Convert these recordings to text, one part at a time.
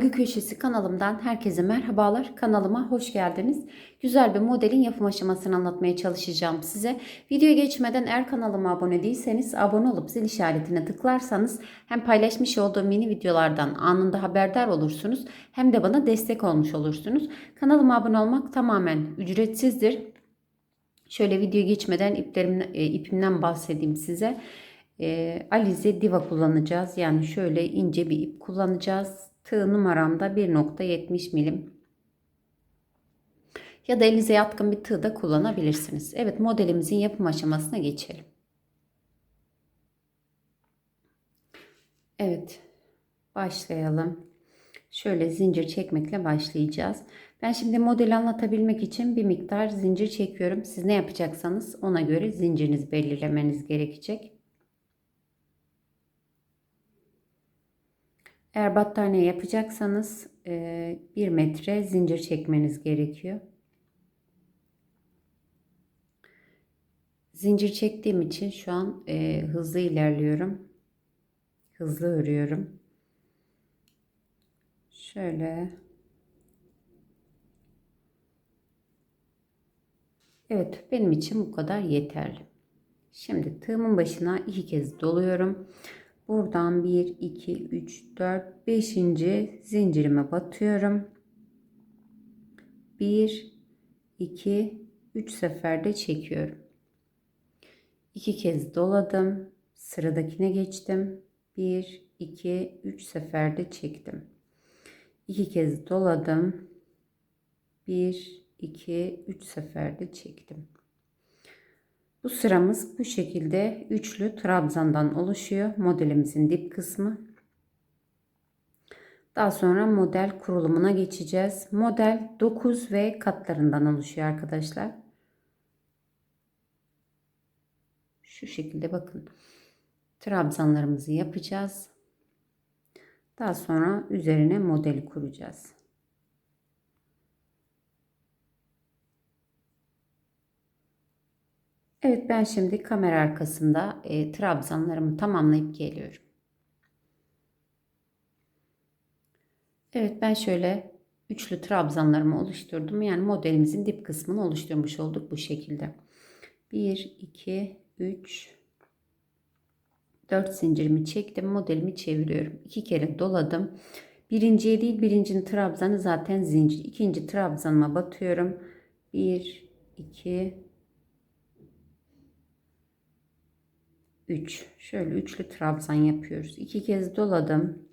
Örgü Köşesi kanalımdan herkese merhabalar. Kanalıma hoş geldiniz. Güzel bir modelin yapım aşamasını anlatmaya çalışacağım size. Videoya geçmeden eğer kanalıma abone değilseniz abone olup zil işaretine tıklarsanız hem paylaşmış olduğum mini videolardan anında haberdar olursunuz hem de bana destek olmuş olursunuz. Kanalıma abone olmak tamamen ücretsizdir. Şöyle video geçmeden iplerim, e, ipimden bahsedeyim size. E, Alize Diva kullanacağız. Yani şöyle ince bir ip kullanacağız. Tığ numaram da 1.70 milim. Ya da elinize yatkın bir tığ da kullanabilirsiniz. Evet modelimizin yapım aşamasına geçelim. Evet başlayalım. Şöyle zincir çekmekle başlayacağız. Ben şimdi modeli anlatabilmek için bir miktar zincir çekiyorum. Siz ne yapacaksanız ona göre zincirinizi belirlemeniz gerekecek. Eğer battaniye yapacaksanız 1 metre zincir çekmeniz gerekiyor. Zincir çektiğim için şu an e, hızlı ilerliyorum. Hızlı örüyorum. Şöyle. Evet benim için bu kadar yeterli. Şimdi tığımın başına iki kez doluyorum. Buradan 1, 2, 3, 4, 5. zincirime batıyorum. 1, 2, 3 seferde çekiyorum. 2 kez doladım. Sıradakine geçtim. 1, 2, 3 seferde çektim. 2 kez doladım. 1, 2, 3 seferde çektim. Bu sıramız bu şekilde üçlü trabzandan oluşuyor. Modelimizin dip kısmı. Daha sonra model kurulumuna geçeceğiz. Model 9 ve katlarından oluşuyor arkadaşlar. Şu şekilde bakın. Trabzanlarımızı yapacağız. Daha sonra üzerine modeli kuracağız. Evet ben şimdi kamera arkasında e, trabzanlarımı tamamlayıp geliyorum. Evet ben şöyle üçlü trabzanlarımı oluşturdum. Yani modelimizin dip kısmını oluşturmuş olduk bu şekilde. 1, 2, 3, 4 zincirimi çektim. Modelimi çeviriyorum. 2 kere doladım. Birinciye değil birincinin trabzanı zaten zincir. İkinci trabzanıma batıyorum. 1, 2, 3. Şöyle üçlü trabzan yapıyoruz. İki kez doladım.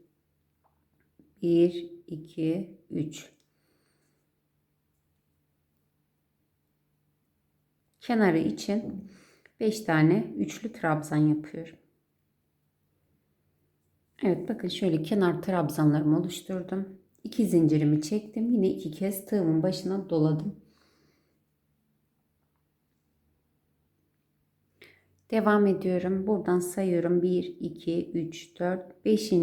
1, 2, 3. Kenarı için 5 tane üçlü trabzan yapıyorum. Evet bakın şöyle kenar trabzanlarımı oluşturdum. 2 zincirimi çektim. Yine iki kez tığımın başına doladım. Devam ediyorum. Buradan sayıyorum. 1, 2, 3, 4, 5.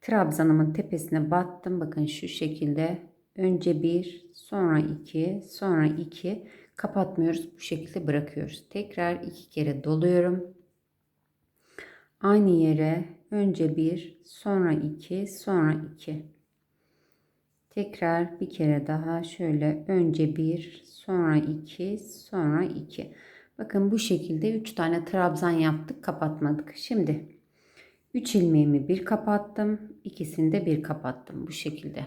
Trabzanımın tepesine battım. Bakın şu şekilde. Önce 1, sonra 2, sonra 2. Kapatmıyoruz. Bu şekilde bırakıyoruz. Tekrar 2 kere doluyorum. Aynı yere önce 1, sonra 2, sonra 2. Tekrar bir kere daha şöyle önce 1, sonra 2, sonra 2. Bakın bu şekilde 3 tane trabzan yaptık kapatmadık. Şimdi 3 ilmeğimi bir kapattım. ikisini de bir kapattım bu şekilde.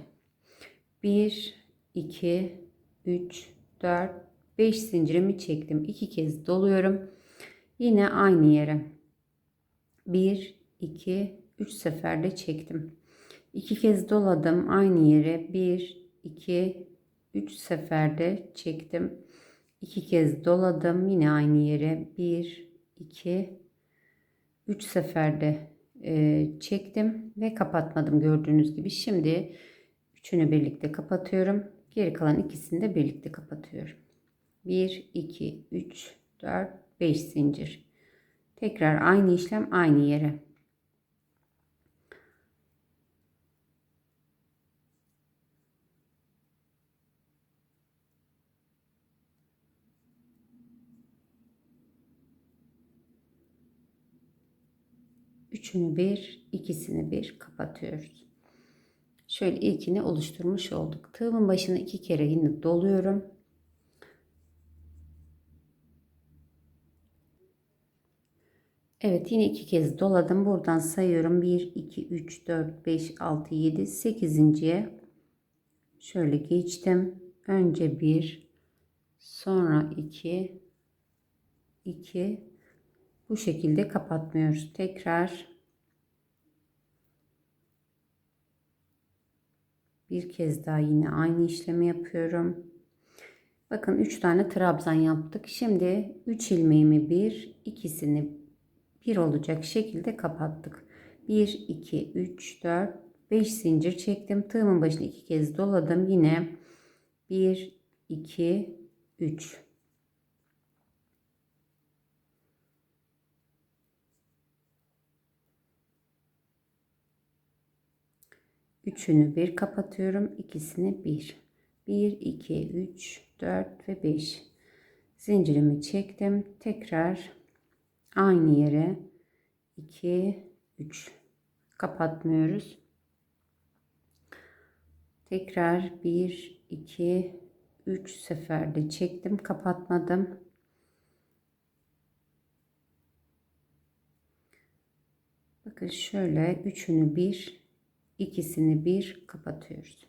1 2 3 4 5 zincirimi çektim. 2 kez doluyorum. Yine aynı yere. 1 2 3 seferde çektim. 2 kez doladım aynı yere. 1 2 3 seferde çektim. İki kez doladım. Yine aynı yere. Bir, iki, üç seferde e, çektim ve kapatmadım gördüğünüz gibi. Şimdi üçünü birlikte kapatıyorum. Geri kalan ikisini de birlikte kapatıyorum. 1, 2, 3, 4, 5 zincir. Tekrar aynı işlem aynı yere. Üçünü bir, ikisini bir kapatıyoruz. Şöyle ilkini oluşturmuş olduk. Tığımın başına iki kere yine doluyorum. Evet yine iki kez doladım. Buradan sayıyorum. 1, 2, 3, 4, 5, 6, 7, 8.ye şöyle geçtim. Önce 1, sonra 2, 2 bu şekilde kapatmıyoruz. Tekrar bir kez daha yine aynı işlemi yapıyorum. Bakın 3 tane trabzan yaptık. Şimdi 3 ilmeğimi bir, ikisini bir olacak şekilde kapattık. 1 2 3 4 5 zincir çektim. Tığımın başına iki kez doladım. Yine 1 2 3 Üçünü bir kapatıyorum. ikisini bir. 1, 2, 3, 4 ve 5. Zincirimi çektim. Tekrar aynı yere 2 3 kapatmıyoruz. Tekrar 1 2 3 seferde çektim, kapatmadım. Bakın şöyle üçünü bir, ikisini bir kapatıyoruz.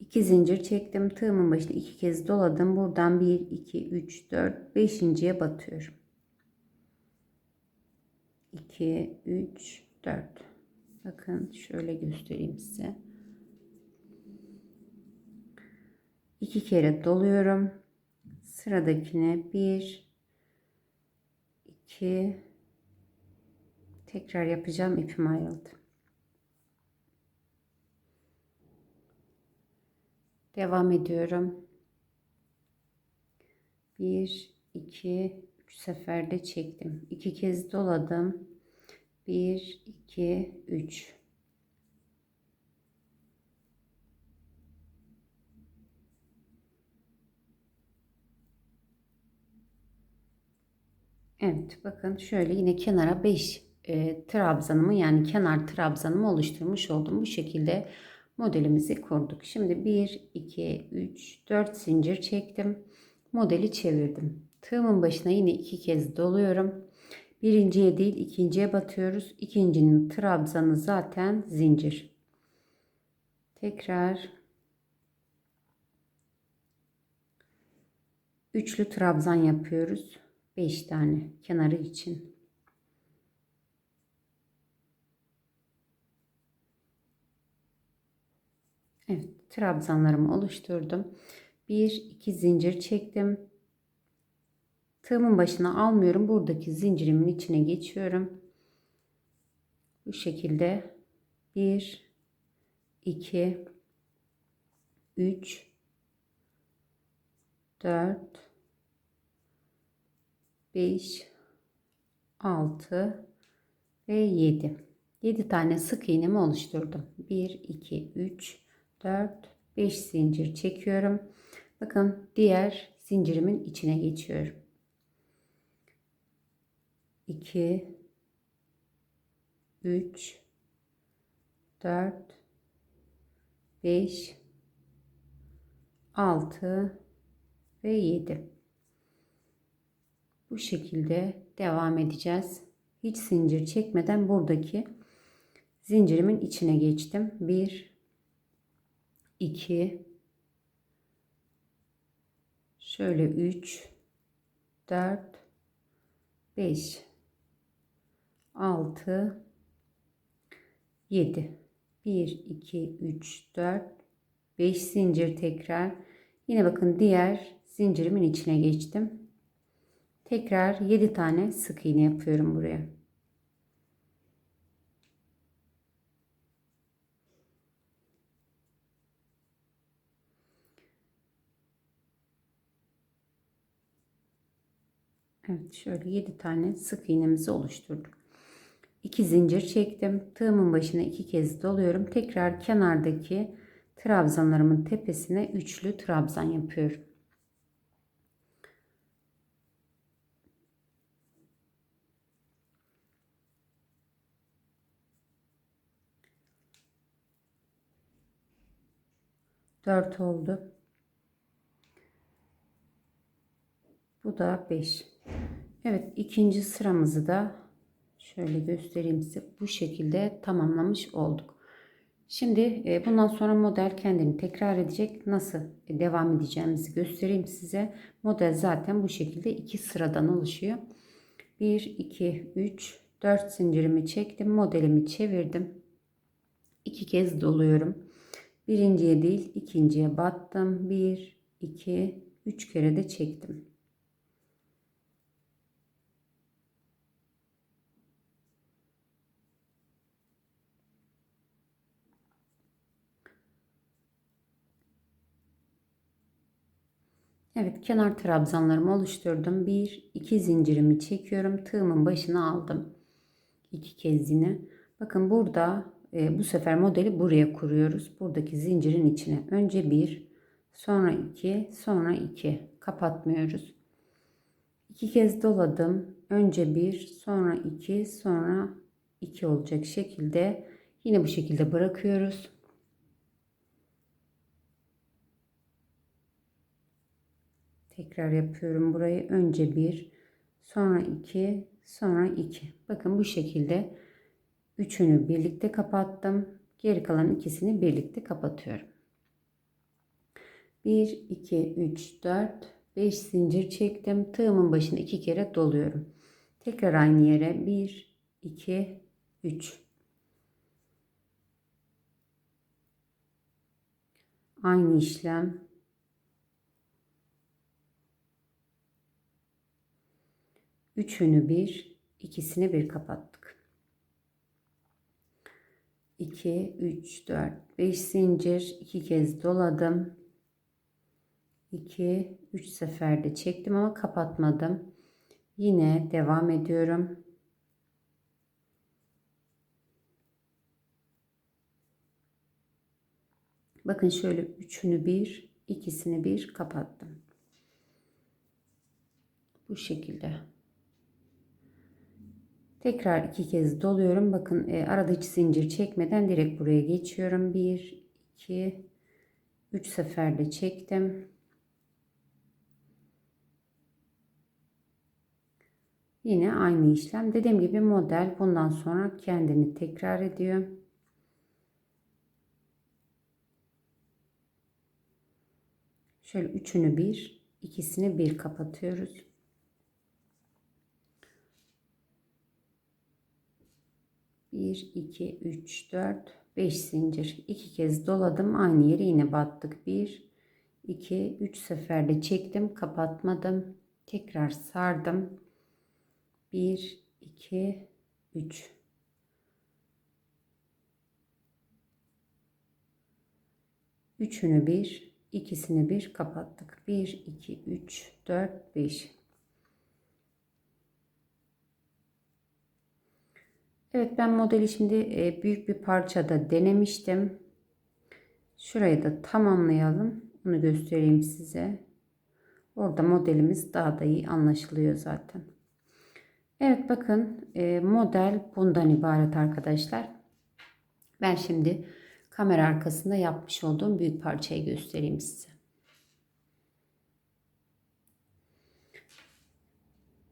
2 zincir çektim. Tığımın başına iki kez doladım. Buradan 1, 2, 3, 4, 5.ye batıyorum. 2, 3, 4. Bakın şöyle göstereyim size. İki kere doluyorum. Sıradakine 1, 2, tekrar yapacağım. ipim ayrıldı. Devam ediyorum. 1, 2, 3 seferde çektim. 2 kez doladım. 1, 2, 3. Evet bakın şöyle yine kenara 5 e, trabzanımı yani kenar trabzanımı oluşturmuş oldum. Bu şekilde modelimizi kurduk. Şimdi 1, 2, 3, 4 zincir çektim. Modeli çevirdim. Tığımın başına yine iki kez doluyorum. Birinciye değil ikinciye batıyoruz. İkincinin trabzanı zaten zincir. Tekrar üçlü trabzan yapıyoruz. 5 tane kenarı için. Evet, trabzanlarımı oluşturdum. 1 2 zincir çektim. Tığımın başına almıyorum. Buradaki zincirimin içine geçiyorum. Bu şekilde 1 2 3 4 5 6 ve 7. 7 tane sık iğnemi oluşturdum. 1 2 3 4 5 zincir çekiyorum. Bakın diğer zincirimin içine geçiyorum. 2 3 4 5 6 ve 7 bu şekilde devam edeceğiz hiç zincir çekmeden buradaki zincirimin içine geçtim 1 2 şöyle 3 4 5 6 7 1 2 3 4 5 zincir tekrar. Yine bakın diğer zincirimin içine geçtim. Tekrar 7 tane sık iğne yapıyorum buraya Evet şöyle 7 tane sık iğnemizi oluşturduk. 2 zincir çektim. Tığımın başına iki kez doluyorum. Tekrar kenardaki trabzanlarımın tepesine üçlü trabzan yapıyorum. 4 oldu. Bu da 5. Evet ikinci sıramızı da şöyle göstereyim size. Bu şekilde tamamlamış olduk. Şimdi e, bundan sonra model kendini tekrar edecek. Nasıl devam edeceğimizi göstereyim size. Model zaten bu şekilde iki sıradan oluşuyor. 1, 2, 3, 4 zincirimi çektim. Modelimi çevirdim. İki kez doluyorum. Birinciye değil ikinciye battım. 1, 2, 3 kere de çektim. Evet kenar trabzanlarımı oluşturdum. Bir iki zincirimi çekiyorum. Tığımın başına aldım. İki kez yine. Bakın burada e, bu sefer modeli buraya kuruyoruz. Buradaki zincirin içine. Önce bir sonra iki sonra iki kapatmıyoruz. İki kez doladım. Önce bir sonra iki sonra iki olacak şekilde yine bu şekilde bırakıyoruz. Tekrar yapıyorum burayı. Önce bir, sonra iki, sonra iki. Bakın bu şekilde üçünü birlikte kapattım. Geri kalan ikisini birlikte kapatıyorum. 1, 2, 3, 4, 5 zincir çektim. Tığımın başına iki kere doluyorum. Tekrar aynı yere 1, 2, 3. Aynı işlem Üçünü bir, ikisini bir kapattık. 2, 3, 4, 5 zincir, iki kez doladım. 2, 3 seferde çektim ama kapatmadım. Yine devam ediyorum. Bakın şöyle üçünü bir, ikisini bir kapattım. Bu şekilde. Tekrar iki kez doluyorum. Bakın e, arada hiç zincir çekmeden direkt buraya geçiyorum. 1, 2, 3 seferde çektim. Yine aynı işlem. Dediğim gibi model bundan sonra kendini tekrar ediyor. Şöyle üçünü bir, ikisini bir kapatıyoruz. 1 2 3 4 5 zincir. 2 kez doladım aynı yere yine battık. 1 2 3 seferde çektim kapatmadım. Tekrar sardım. 1 2 3 üçünü bir ikisini bir kapattık. 1 2 3 4 5 Evet ben modeli şimdi e, büyük bir parçada denemiştim. Şurayı da tamamlayalım. Onu göstereyim size. Orada modelimiz daha da iyi anlaşılıyor zaten. Evet bakın e, model bundan ibaret arkadaşlar. Ben şimdi kamera arkasında yapmış olduğum büyük parçayı göstereyim size.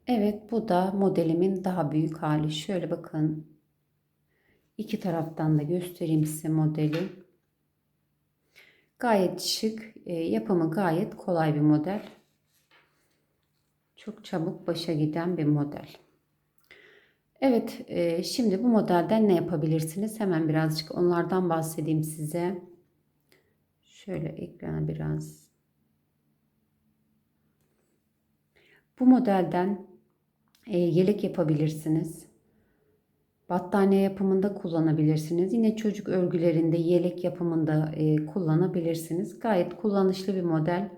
Evet bu da modelimin daha büyük hali. Şöyle bakın İki taraftan da göstereyim size modeli. Gayet şık. E, yapımı gayet kolay bir model. Çok çabuk başa giden bir model. Evet e, şimdi bu modelden ne yapabilirsiniz? Hemen birazcık onlardan bahsedeyim size. Şöyle ekrana biraz. Bu modelden e, yelek yapabilirsiniz. Battaniye yapımında kullanabilirsiniz. Yine çocuk örgülerinde, yelek yapımında e, kullanabilirsiniz. Gayet kullanışlı bir model.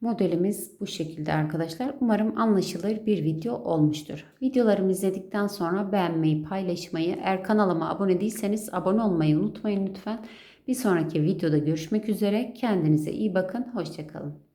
Modelimiz bu şekilde arkadaşlar. Umarım anlaşılır bir video olmuştur. Videolarımı izledikten sonra beğenmeyi, paylaşmayı, eğer kanalıma abone değilseniz abone olmayı unutmayın lütfen. Bir sonraki videoda görüşmek üzere. Kendinize iyi bakın. Hoşçakalın.